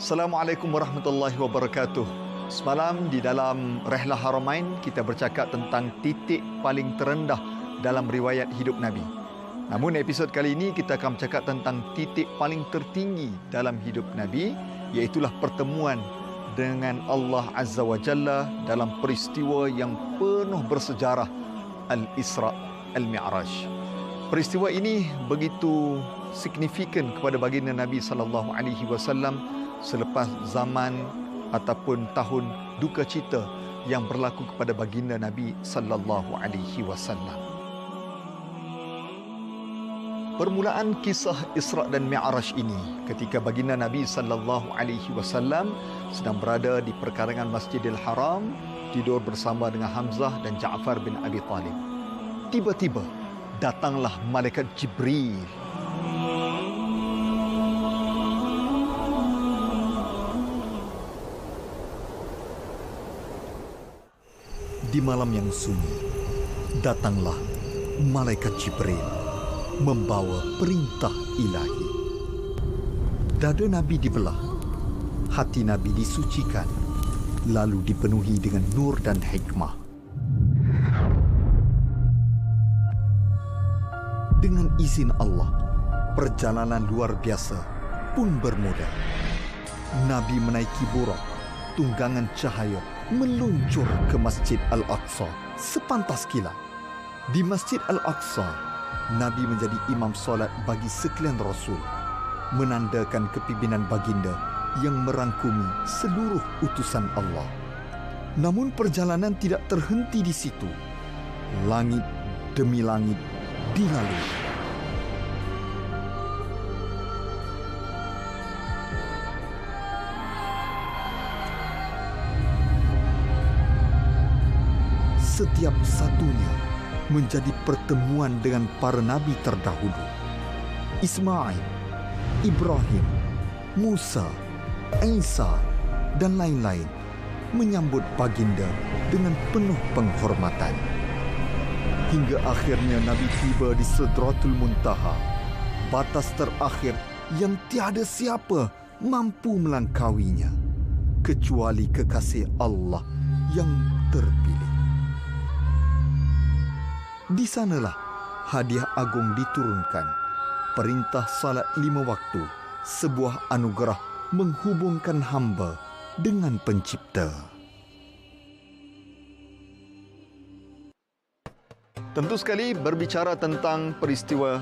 Assalamualaikum warahmatullahi wabarakatuh. Semalam di dalam Rehlah Haramain kita bercakap tentang titik paling terendah dalam riwayat hidup Nabi. Namun episod kali ini kita akan bercakap tentang titik paling tertinggi dalam hidup Nabi iaitulah pertemuan dengan Allah Azza wa Jalla dalam peristiwa yang penuh bersejarah Al-Isra Al-Mi'raj. Peristiwa ini begitu signifikan kepada baginda Nabi sallallahu alaihi wasallam selepas zaman ataupun tahun duka cita yang berlaku kepada baginda Nabi sallallahu alaihi wasallam. Permulaan kisah Isra dan Mi'raj ini ketika baginda Nabi sallallahu alaihi wasallam sedang berada di perkarangan Masjidil Haram tidur bersama dengan Hamzah dan Ja'far bin Abi Talib. Tiba-tiba datanglah malaikat Jibril Di malam yang sunyi, datanglah malaikat Jibril membawa perintah ilahi. Dada Nabi dibelah, hati Nabi disucikan, lalu dipenuhi dengan nur dan hikmah. Dengan izin Allah, perjalanan luar biasa pun bermula. Nabi menaiki burak, tunggangan cahaya meluncur ke Masjid Al-Aqsa sepantas kilat. Di Masjid Al-Aqsa, Nabi menjadi imam solat bagi sekalian Rasul, menandakan kepimpinan baginda yang merangkumi seluruh utusan Allah. Namun perjalanan tidak terhenti di situ. Langit demi langit dilalui. Setiap satunya menjadi pertemuan dengan para nabi terdahulu. Ismail, Ibrahim, Musa, Isa dan lain-lain menyambut baginda dengan penuh penghormatan. Hingga akhirnya Nabi tiba di Sidratul Muntaha, batas terakhir yang tiada siapa mampu melangkawinya kecuali kekasih Allah yang terpilih. Di sanalah hadiah agung diturunkan. Perintah salat lima waktu, sebuah anugerah menghubungkan hamba dengan pencipta. Tentu sekali berbicara tentang peristiwa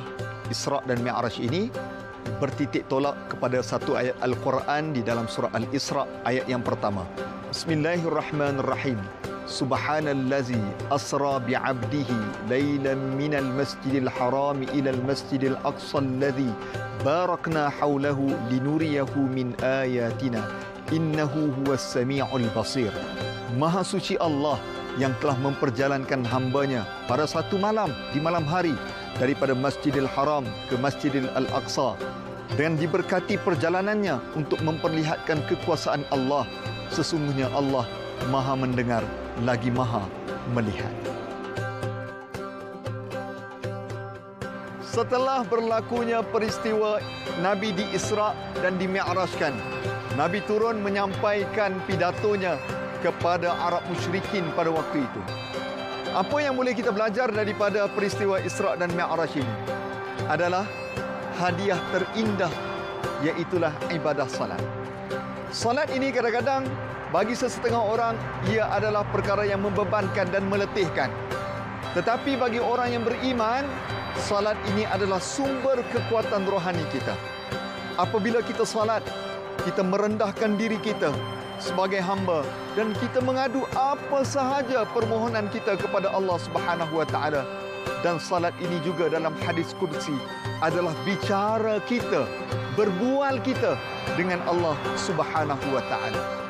Isra' dan Mi'raj ini bertitik tolak kepada satu ayat Al-Quran di dalam surah Al-Isra' ayat yang pertama. Bismillahirrahmanirrahim. Subhanallazi asra bi'abdihi laylan minal masjidil haram ilal masjidil aqsa allazi barakna hawlahu linuriyahu min ayatina. Innahu huwas sami'ul basir. Maha suci Allah yang telah memperjalankan hambanya pada satu malam di malam hari daripada Masjidil Haram ke Masjidil Al-Aqsa dengan diberkati perjalanannya untuk memperlihatkan kekuasaan Allah. Sesungguhnya Allah Maha mendengar lagi maha melihat. Setelah berlakunya peristiwa Nabi di Isra dan di Mi'rajkan, Nabi turun menyampaikan pidatonya kepada Arab musyrikin pada waktu itu. Apa yang boleh kita belajar daripada peristiwa Isra dan Mi'raj ini? Adalah hadiah terindah iaitulah ibadah salat. Salat ini kadang-kadang bagi sesetengah orang ia adalah perkara yang membebankan dan meletihkan. Tetapi bagi orang yang beriman, salat ini adalah sumber kekuatan rohani kita. Apabila kita salat, kita merendahkan diri kita sebagai hamba dan kita mengadu apa sahaja permohonan kita kepada Allah Subhanahu wa taala. Dan salat ini juga dalam hadis kursi adalah bicara kita, berbual kita dengan Allah Subhanahu wa taala.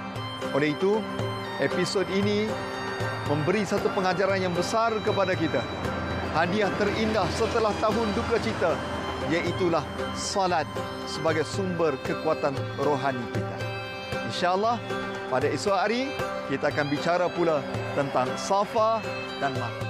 Oleh itu, episod ini memberi satu pengajaran yang besar kepada kita. Hadiah terindah setelah tahun duka cita iaitulah salat sebagai sumber kekuatan rohani kita. InsyaAllah pada esok hari kita akan bicara pula tentang Safa dan Marwah.